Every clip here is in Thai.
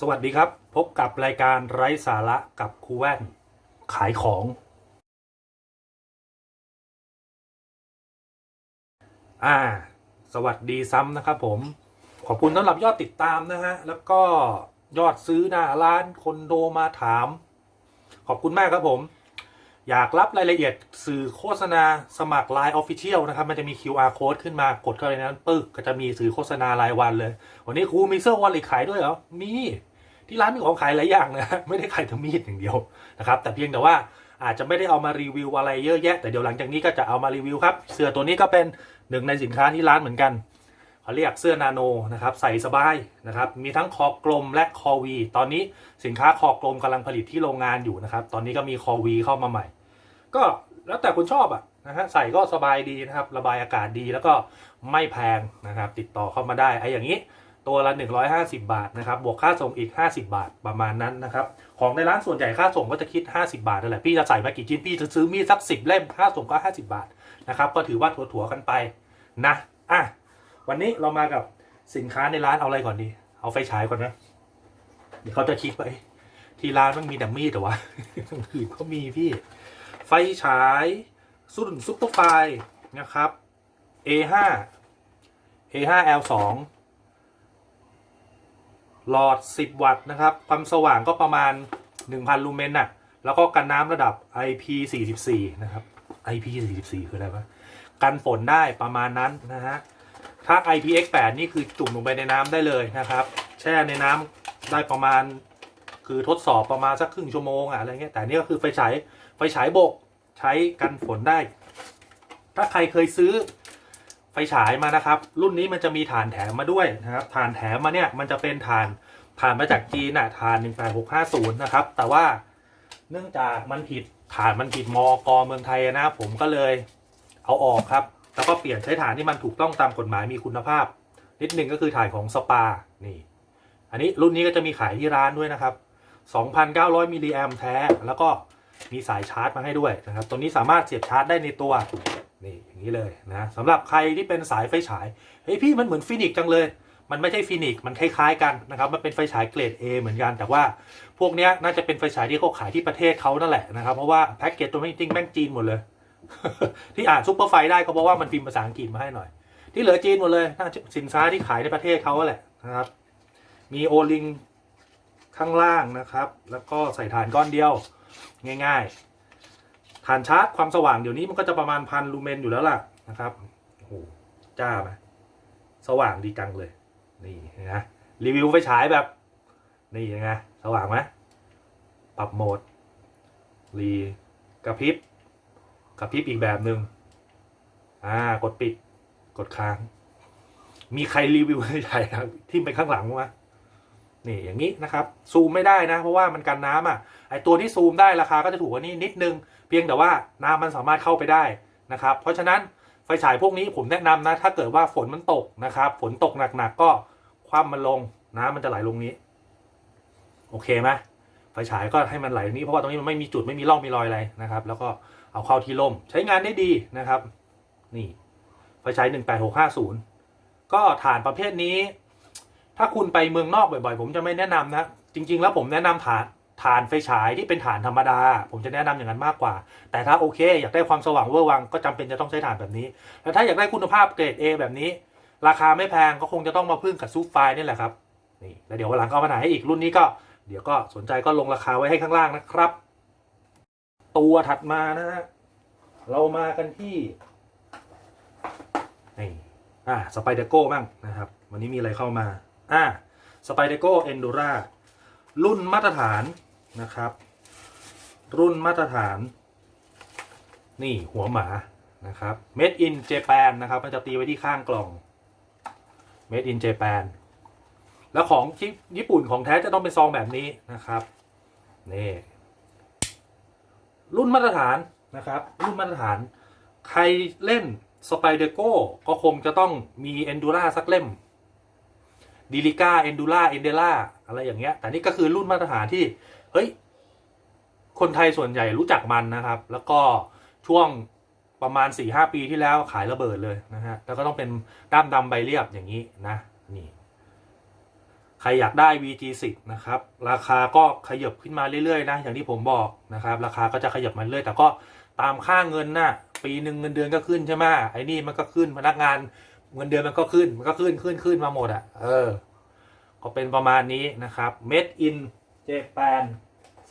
สวัสดีครับ พบกับรายการไร้สาระกับครูแว่น ขายของ อ่า สวัสดีซ้ำนะครับผม ขอบคุณสำหรับยอดติดตามนะฮะ แล้วก็ยอดซื้อหน้าร้านคนโดมาถาม ขอบคุณมากครับผม อยากรับรายละเอียดสื่อโฆษณาสมัคร Line Official นะครับ มันจะมี QR code ขึ้นมากดเข้าไปนั้นปึ๊กก็จะมีสื่อโฆษณารายวันเลย วันนี้ครูมีเสื้อวอลเล็ตขายด้วยเหรอ มีที่ร้านมีของขายหลายอย่างนะไม่ได้ขายแต่มีดอย่างเดียวนะครับ แต่เพียงแต่ว่าอาจจะไม่ได้เอามารีวิวอะไรเยอะแยะ แต่เดี๋ยวหลังจากนี้ก็จะเอามารีวิวครับเสื้อตัวนี้ก็เป็นหนึ่งในสินค้าที่ร้านเหมือนกันเขาเรียกเสื้อนาโนนะครับใส่สบายนะครับมีทั้งคอกลมและคอวี ตอนนี้สินค้าคอกลมกำลังผลิตที่โรงงานอยู่นะครับ ตอนนี้ก็มีคอวีเข้ามาใหม่ ก็แล้วแต่คุณชอบอะนะฮะใส่ก็สบายดีนะครับ ระบายอากาศดีแล้วก็ไม่แพงนะครับ ติดต่อเข้ามาได้ไอ้อย่างนี้ตัวละ 150 บาทนะครับ บวกค่าส่งอีก 50 บาทประมาณนั้นนะครับ ของในร้านส่วนใหญ่ค่าส่งก็จะคิด 50 บาทนั่นแหละ พี่จะใส่มากี่ชิ้น พี่จะซื้อมีดสัก 10 เล่ม ค่าส่งก็ 50 บาทนะครับ ก็ถือว่าถั่วๆกันไปนะ อะ วันนี้เรามากับสินค้าในร้านเอาอะไรก่อนดี เอาไฟฉายก่อนนะ เดี๋ยวเขาจะคิดว่าเอ๊ะที่ร้านมันมีแต่มีดแต่ว่าอื่นก็มีพี่ ไฟฉายรุ่นซุปเปอร์ไฟนะครับ A5 A5L2 หลอด 10 วัตต์นะครับ ความสว่างก็ประมาณ 1,000 ลูเมนน่ะ แล้วก็กันน้ำระดับ IP44 นะครับ IP44 คืออะไรวะ กันฝนได้ประมาณนั้นนะฮะ ถ้า IPX8 นี่คือจุ่มลงไปในน้ำได้เลยนะครับ แช่ในน้ำได้ประมาณ คือทดสอบประมาณสักครึ่งชั่วโมงอะอะไรเงี้ย แต่นี่ก็คือไฟฉาย ไฟฉายบกใช้กันฝนได้ ถ้าใครเคยซื้อไฟฉายมานะครับ รุ่นนี้มันจะมีฐานแถมมาด้วยนะครับฐานแถมมาเนี่ยมันจะเป็นฐานฐานมาจากจีนอะฐาน18650นะครับ แต่ว่าเนื่องจากมันผิดฐานมันผิดมอกเมืองไทยนะผมก็เลยเอาออกครับ แล้วก็เปลี่ยนใช้ฐานที่มันถูกต้องตามกฎหมายมีคุณภาพ นิดหนึ่งก็คือฐานของสปานี่ อันนี้รุ่นนี้ก็จะมีขายที่ร้านด้วยนะครับ 2,900มิลลิแอมแท้แล้วก็ มีสายชาร์จมาให้ด้วยนะครับตัวนี้สามารถเสียบชาร์จได้ในตัวนี่อย่างนี้เลยนะสำหรับใครที่เป็นสายไฟฉายเฮ้ยพี่มันเหมือนฟินิกจังเลย มันไม่ใช่ฟินิกมันคล้ายๆกันนะครับมันเป็นไฟฉายเกรด A เหมือนกัน แต่ว่าพวกเนี้ยน่าจะเป็นไฟฉายที่เขาขายที่ประเทศเขานั่นแหละนะครับเพราะว่าแพ็กเกจตัวไม่จริงแม่งจีนหมดเลย ที่อ่านซุปเปอร์ไฟได้ก็เพราะว่ามันพิมพ์ภาษาอังกฤษมาให้หน่อย ที่เหลือจีนหมดเลยน่าจะสินค้าที่ขายในประเทศเขาแหละนะครับมีโอลิงข้างล่างนะครับ แล้วก็ใส่ฐานก้อนเดียว ง่าย ๆ ฐานชาร์จความสว่างเดี๋ยวนี้มันก็จะประมาณพันลูเมนอยู่แล้วล่ะนะครับโอ้โหจ้าไหมสว่างดีจังเลย นี่นะรีวิวไฟฉายแบบ นี่ยังไงสว่างไหมปรับโหมด รีกระพริบกระพริบอีกแบบหนึ่งอ่ากดปิดกดค้าง มีใครรีวิวไฟฉายครับที่ไปข้างหลังมั้ยนี่อย่างนี้นะครับ ซูมไม่ได้นะ เพราะว่ามันกันน้ำอะ อตัวที่ซูมได้ราคาก็จะถูกกว่านี้นิดนึง เพียงแต่ว่าน้ำมันสามารถเข้าไปได้นะครับ เพราะฉะนั้นไฟฉายพวกนี้ผมแนะนำนะ ถ้าเกิดว่าฝนมันตกนะครับ ฝนตกหนักๆก็คว่ำมันลงน้ำมันจะไหลลงนี้ โอเคไหมไฟฉายก็ให้มันไหลตรงนี้ เพราะว่าตรงนี้มันไม่มีจุดไม่มีร่องมีรอยอะไรนะครับ แล้วก็เอาเข้าที่ร่ม ใช้งานได้ดีนะครับ นี่ไฟฉาย18650 ก็ฐานประเภทนี้ ถ้าคุณไปเมืองนอกบ่อยๆ ผมจะไม่แนะนำนะ จริง ๆ แล้วผมแนะนำฐาน ฐานไฟฉายที่เป็นฐานธรรมดา ผมจะแนะนำอย่างนั้นมากกว่า แต่ถ้าโอเค อยากได้ความสว่างเวอร์วังก็จำเป็นจะต้องใช้ฐานแบบนี้แต่ถ้าอยากได้คุณภาพเกรด A แบบนี้ ราคาไม่แพงก็คงจะต้องมาพึ่งกับซูปไฟนี่แหละครับนี่แล้วเดี๋ยววันหลังก็เอามาถ่ายให้อีกรุ่นนี้ก็เดี๋ยวก็สนใจก็ลงราคาไว้ให้ข้างล่างนะครับ ตัวถัดมานะฮะเรามากันที่นี่อ่าสไปเดโก้บ้างนะครับ วันนี้มีอะไรเข้ามา อ่าสไปเดโก้เอนดูรารุ่นมาตรฐาน นะครับ รุ่นมาตรฐาน นี่หัวหมานะครับ Made in Japan นะครับ มันจะตีไว้ที่ข้างกล่อง Made in Japan แล้วของที่ญี่ปุ่นของแท้จะต้องเป็นซองแบบนี้นะครับ นี่ รุ่นมาตรฐานนะครับ รุ่นมาตรฐาน ใครเล่นสไปเดโก้ก็คงจะต้องมี Endura สักเล่มดิลิก้าเอนดูล่าเอนเดล่าอะไรอย่างเงี้ย แต่นี่ก็คือรุ่นมาตรฐานที่ เฮ้ย คนไทยส่วนใหญ่รู้จักมันนะครับ แล้วก็ช่วงประมาณ4ี่หปีที่แล้วขายระเบิดเลยนะฮะ แล้วก็ต้องเป็นด้ามดำใบเรียบอย่างนี้นะ นี่ ใครอยากได้ VG10 นะครับ ราคาก็ขยับขึ้นมาเรื่อยๆนะ อย่างที่ผมบอกนะครับ ราคาก็จะขยับมาเรื่อย แต่ก็ตามค่าเงินน่ะ ปีหนึ่งเงินเดือนก็ขึ้นใช่ไหมไอ้นี่มันก็ขึ้นพนักงานเงินเดือนมันก็ขึ้น มันก็ขึ้นขึ้นขึ้นมาหมดอะ เออ ก็เป็นประมาณนี้นะครับ Made in Japan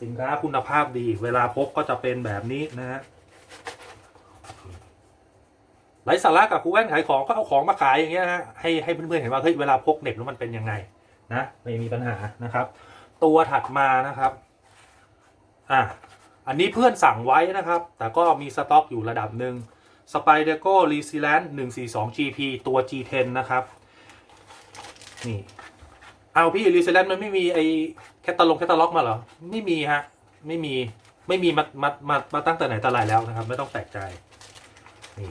สินค้าคุณภาพดี เวลาพกก็จะเป็นแบบนี้นะฮะไร้สาระกับครูแว่นขายของก็เอาของมาขายอย่างเงี้ยฮะให้ให้เพื่อนๆเห็นว่าเฮ้ยเวลาพกเหน็บแล้วมันเป็นยังไงนะไม่มีปัญหานะครับ ตัวถัดมานะครับอะอันนี้เพื่อนสั่งไว้นะครับ แต่ก็มีสต็อกอยู่ระดับหนึ่ง s p y d e c o r e s i l a n t 142 GP ตัว G10 นะครับ นี่ เอาพี่ r e s i l a n t มันไม่มีไอ้แคตตาล็อกแคตตาล็อกมาเหรอ ไม่มีฮะ ไม่มีไม่มีมามามามาตั้งแต่ไหนแต่ไรแล้วนะครับ ไม่ต้องแปลกใจนี่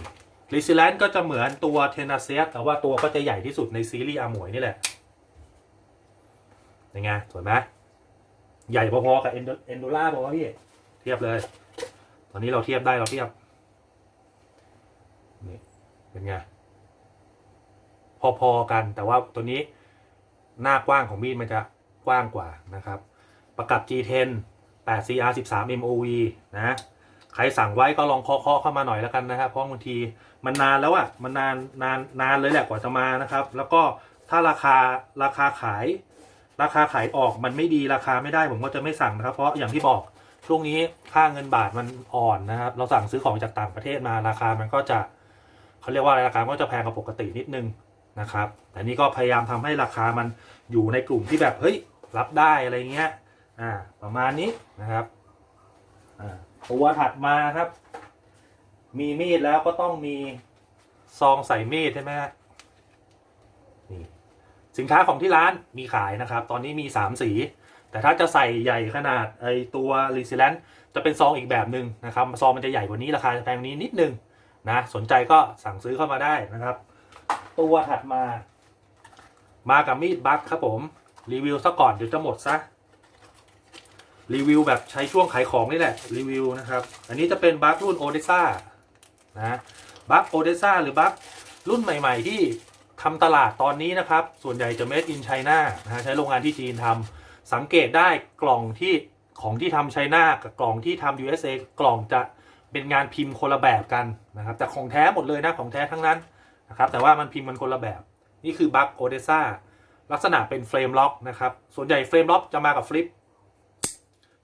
r e s i l a n t ก็จะเหมือนตัว t e n a c e s แต่ว่าตัวก็จะใหญ่ที่สุดในซีรีส์อาหมวยนี่แหละยังไงสวยไหมใหญ่พอๆกับเอนเอนโดล่าบอกว่าพี่เทียบเลย ตอนนี้เราเทียบได้เราเทียบนี่เป็นไงพอๆกันแต่ว่าตัวนี้ หน้ากว้างของมีดมันจะกว้างกว่านะครับ ประกับ G10 8 CR 13 MOV นะ ใครสั่งไว้ก็ลองเคาะเข้ามาหน่อยแล้วกันนะครับ เพราะบางทีมันนานแล้วอะ่ะมันนานนานนานเลยแหละกว่าจะมานะครับ แล้วก็ถ้าราคาราคาขาย ราคาขายออกมันไม่ดีราคาไม่ได้ผมก็จะไม่สั่งนะครับ เพราะอย่างที่บอกช่วงนี้ค่าเงินบาทมันอ่อนนะครับ เราสั่งซื้อของจากต่างประเทศมาราคามันก็จะเขาเรียกว่าอะไรราคาก็จะแพงกว่าปกตินิดนึง นะครับ แต่นี่ก็พยายามทำให้ราคามันอยู่ในกลุ่มที่แบบเฮ้ยรับได้อะไรเงี้ย อ่า ประมาณนี้นะครับ อ่าตัวถัดมาครับ มีมีดแล้วก็ต้องมีซองใส่มีดใช่ไหมฮะนี่สินค้าของที่ร้านมีขายนะครับ ตอนนี้มี 3 สี แต่ถ้าจะใส่ใหญ่ขนาดไอตัวรีซิแลนจะเป็นซองอีกแบบหนึ่งนะครับ ซองมันจะใหญ่กว่านี้ราคาจะแพงกว่านี้นิดนึงนะ สนใจก็สั่งซื้อเข้ามาได้นะครับ ตัวถัดมา มากับมีดบัคครับผม รีวิวซะก่อนเดี๋ยวจะหมดซะ รีวิวแบบใช้ช่วงขายของนี่แหละ รีวิวนะครับ อันนี้จะเป็นบัครุ่นโอเดซ่านะบัคโอเดซ่าหรือบัครุ่นใหม่ ๆ ที่ทำตลาดตอนนี้นะครับ ส่วนใหญ่จะ made in China นะฮะใช้โรงงานที่จีนทำสังเกตได้กล่องที่ของที่ทำไชน่ากับกล่องที่ทำ USA กล่องจะเป็นงานพิมพ์คนละแบบกันนะครับ แต่ของแท้หมดเลยนะของแท้ทั้งนั้น นะครับแต่ว่ามันพิมพ์มันคนละแบบ นี่คือบัคโอเดซ่าลักษณะเป็นเฟรมล็อกนะครับส่วนใหญ่เฟรมล็อกจะมากับฟลิป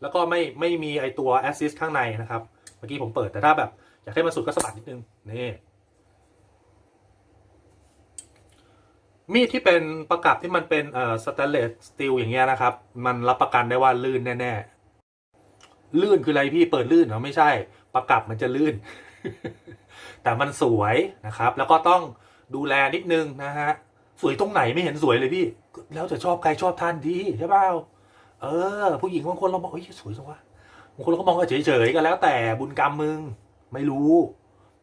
แล้วก็ไม่ไม่มีไอตัวแอสซิสข้างในนะครับ เมื่อกี้ผมเปิดแต่ถ้าแบบ อยากให้มันสุดก็สะบัดนิดนึง นี่ มีดที่เป็นประกับที่มันเป็นเอ่อสแตนเลสสตีลอย่างเงี้ยนะครับ มันรับประกันได้ว่าลื่นแน่ๆลื่นคืออะไรพี่เปิดลื่นเหรอไม่ใช่ ประกับมันจะลื่น แต่มันสวยนะครับ แล้วก็ต้องดูแลนิดนึงนะฮะสวยตรงไหนไม่เห็นสวยเลยพี่ แล้วแต่ชอบใครชอบท่านดีใช่เปล่าเออ ผู้หญิงบางคนเราบอกเอ้ยสวยจังวะบางคนเราก็มองเฉยๆก็แล้วแต่บุญกรรมมึงไม่รู้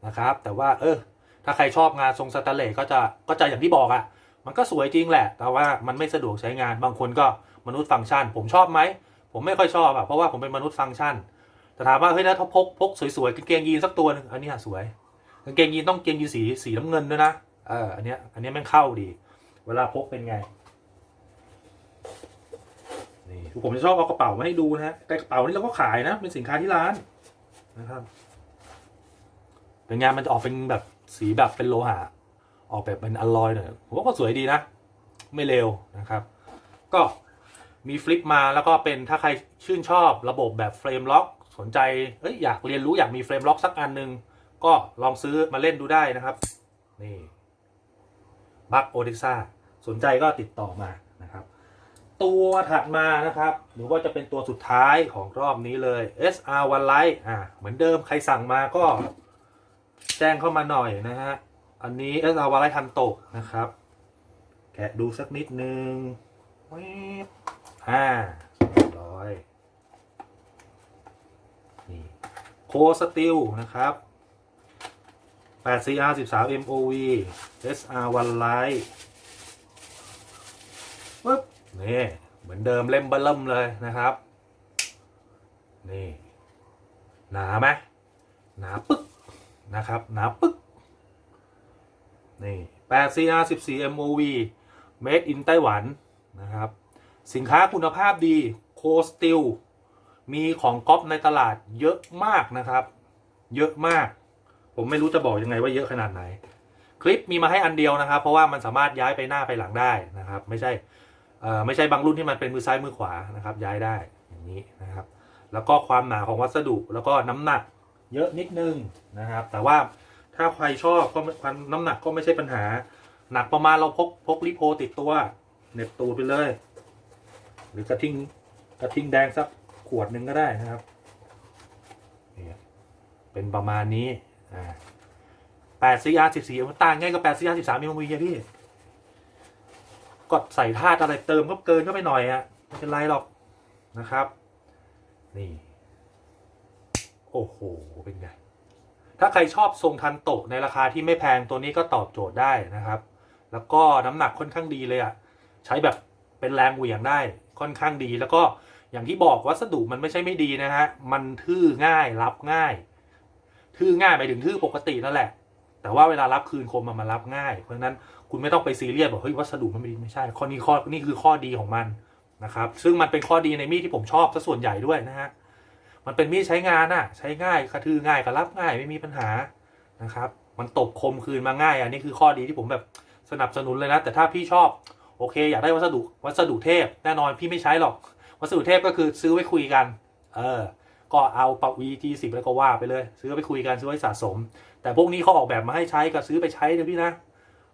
นะครับ แต่ว่า เออ ถ้าใครชอบงานทรงสแตนเลสก็จะก็จะอย่างที่บอกอะมันก็สวยจริงแหละ แต่ว่ามันไม่สะดวกใช้งานบางคนก็มนุษย์ฟังก์ชัน ผมชอบไหมผมไม่ค่อยชอบอะเพราะว่าผมเป็นมนุษย์ฟังก์ชันแต่ถามว่าเฮ้ยถ้าพกพกสวยๆกางเกงยีนสักตัวหนึงอันนี้สวย กางเกงยีนต้องเกงยีนสีสีน้ำเงินด้วยนะเอออันเนี้ยอันเนี้ยแม่งเข้าดี เวลาพกเป็นไงนี่ผมจะชอบเอากระเป๋ามาให้ดูนะฮะแต่กระเป๋านี่เราก็ขายนะ เป็นสินค้าที่ร้านนะครับเป็นงานมันจะออกเป็นแบบสีแบบเป็นโลหะออกแบบเป็นอลลอยหน่อยผมว่าก็สวยดีนะ ไม่เร็วนะครับ ก็มีฟลิปมาแล้วก็เป็นถ้าใครชื่นชอบระบบแบบเฟรมล็อก สนใจเอ้ยอยากเรียนรู้อยากมีเฟรมล็อกสักอันหนึ่ง ก็ลองซื้อมาเล่นดูได้นะครับ นี่บัคโอดิซ่าสนใจก็ติดต่อมานะครับ ตัวถัดมานะครับ หรือว่าจะเป็นตัวสุดท้ายของรอบนี้เลย SR One Light อ่าเหมือนเดิมใครสั่งมาก็ แจ้งเข้ามาหน่อยนะฮะ อันนี้ SR One Light ทันโตะนะครับ แกะดูสักนิดนึงแวบอ่าเรียบร้อยนี่โคสติลนะครับ 8CR 13 MOV SR One Light ปึ๊บนี่เหมือนเดิมเล่มเบลเริ่มเลยนะครับ นี่หนาไหมหนาปึ๊กนะครับ หนาปึ๊กนี่ 8CR 14 MOV Made in ไต้หวันนะครับ สินค้าคุณภาพดีโคสติลมีของก๊อปในตลาดเยอะมากนะครับ เยอะมาก ผมไม่รู้จะบอกยังไงว่าเยอะขนาดไหน คลิปมีมาให้อันเดียวนะครับ เพราะว่ามันสามารถย้ายไปหน้าไปหลังได้นะครับ ไม่ใช่ไม่ใช่บางรุ่นที่มันเป็นมือซ้ายมือขวานะครับ ย้ายได้อย่างนี้นะครับ แล้วก็ความหนาของวัสดุแล้วก็น้ำหนักเยอะนิดนึงนะครับ แต่ว่าถ้าใครชอบก็ไม่ความน้ำหนักก็ไม่ใช่ปัญหา หนักประมาณเราพกพกลิโพติดตัวเหน็บตูดไปเลย หรือกระทิงกระทิงแดงสักขวดหนึ่งก็ได้นะครับเป็นประมาณนี้ แปดซีอาร์สิบสี่มันต่างไงกับแปดซีอาร์สิบสามมีมีอะพี่กดใส่ธาตุอะไรเติมก็เกินก็ไปหน่อยอะไม่เป็นไรหรอกนะครับ นี่ โอ้โห เป็นไง ถ้าใครชอบทรงทันโตะในราคาที่ไม่แพงตัวนี้ก็ตอบโจทย์ได้นะครับ แล้วก็น้ำหนักค่อนข้างดีเลยอะใช้แบบเป็นแรงเหวี่ยงได้ค่อนข้างดีแล้วก็อย่างที่บอกวัสดุมันไม่ใช่ไม่ดีนะฮะ มันทื่อง่ายรับง่าย ทื่อง่ายไปถึงทื่อปกตินั่นแหละ แต่ว่าเวลารับคืนคมมันมารับง่าย เพราะฉะนั้นคุณไม่ต้องไปซีเรียสบอกเฮ้ยวัสดุมันไม่ดีไม่ใช่ ข้อนี้ข้อนี่คือข้อดีของมันนะครับ ซึ่งมันเป็นข้อดีในมีดที่ผมชอบซะส่วนใหญ่ด้วยนะฮะมันเป็นมีดใช้งานอะใช้ง่ายกระทือง่ายกระรับง่ายไม่มีปัญหานะครับ มันตบคมคืนมาง่าย อันนี้คือข้อดีที่ผมแบบสนับสนุนเลยนะ แต่ถ้าพี่ชอบโอเค อยากได้วัสดุวัสดุเทพ แน่นอนพี่ไม่ใช้หรอก วัสดุเทพก็คือซื้อไว้คุยกัน เออ ก็เอาปรับ VT สิบแล้วก็ว่าไปเลย ซื้อไปคุยกันซื้อไว้สะสม แต่พวกนี้เขาออกแบบมาให้ใช้ก็ซื้อไปใช้เถอะพี่นะ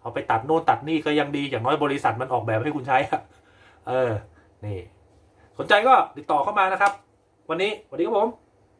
เอาไปตัดโน่นตัดนี่ก็ยังดีอย่างน้อยบริษัทมันออกแบบให้คุณใช้อะเออ นี่ สนใจก็ติดต่อเข้ามานะครับ วันนี้สวัสดีครับผม